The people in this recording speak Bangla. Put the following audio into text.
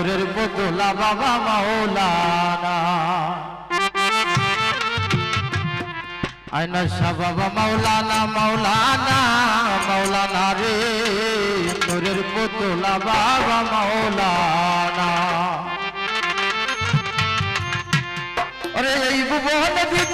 নূরের বদলা বাবা মাওলানা। আয়না শাহ বাবা মাওলানা মাওলানা মাওলানা রে। নূরের বদলা বাবা মাওলানা। আরে এই ভুবন দিতে